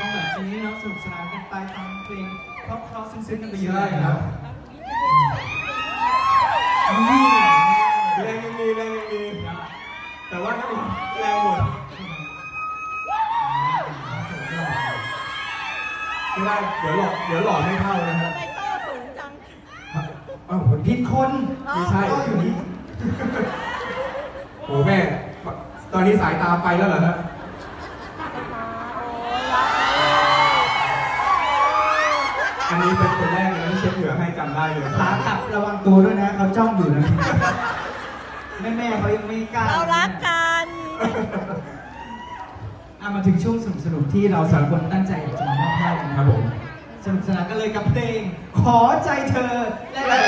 ต้องแบบนี้เนาะสนุกสนานกันไปตามเพลงเพราะๆซึ้งๆกันไปเยอะเลครับแรงยังมีแรงยังมีแต่ว่านั่นแรงหมดไม่ได้เดี๋ยวหลอกเดี๋ยวหลอกไม่เข้านะครับไม่ต้อสูงจังเอ้าผมผิดคนไม่ใช่ก็อยู่นี่โอ้แม่ ตอนนี้สายตาไปแล้วเหรอฮะ อันนี้เป็นคนแรกเลยที่เช็ดเหงื่อให้จำได้เลยขากลับระวังตัวด้วยนะเขาจ้องอยู่นะแม่ๆเขายังไม่กล้าเรารักกัน อ่มาถึงช่วงสนุกสนุกที่เราสามคนตั้งใจจะมาอบให้กันครับผมสนุกสนานกันเลยกับเพลง ขอใจเธอและเรา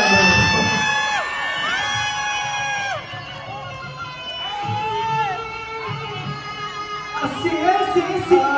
เอาเสียงเสียงเสียง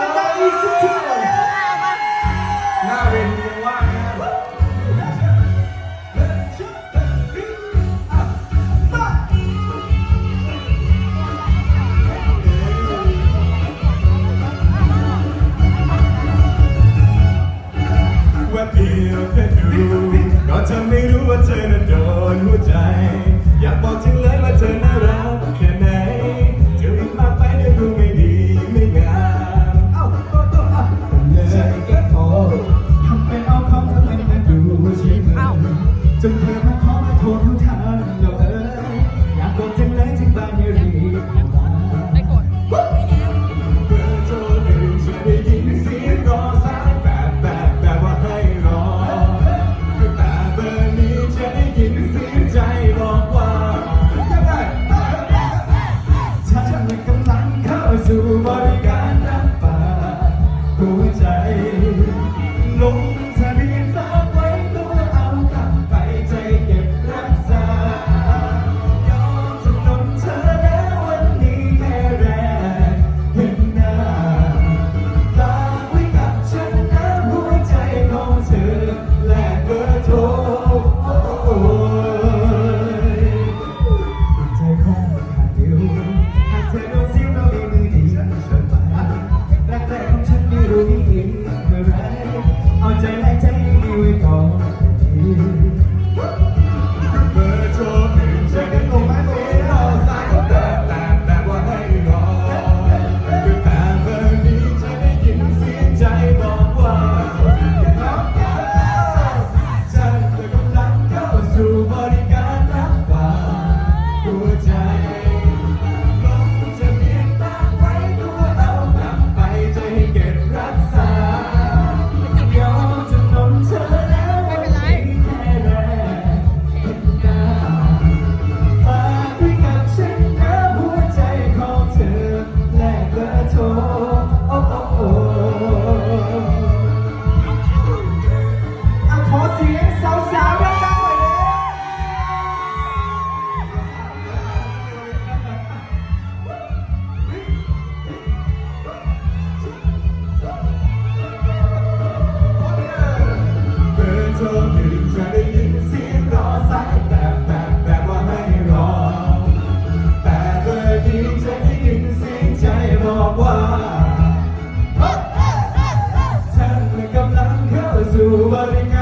to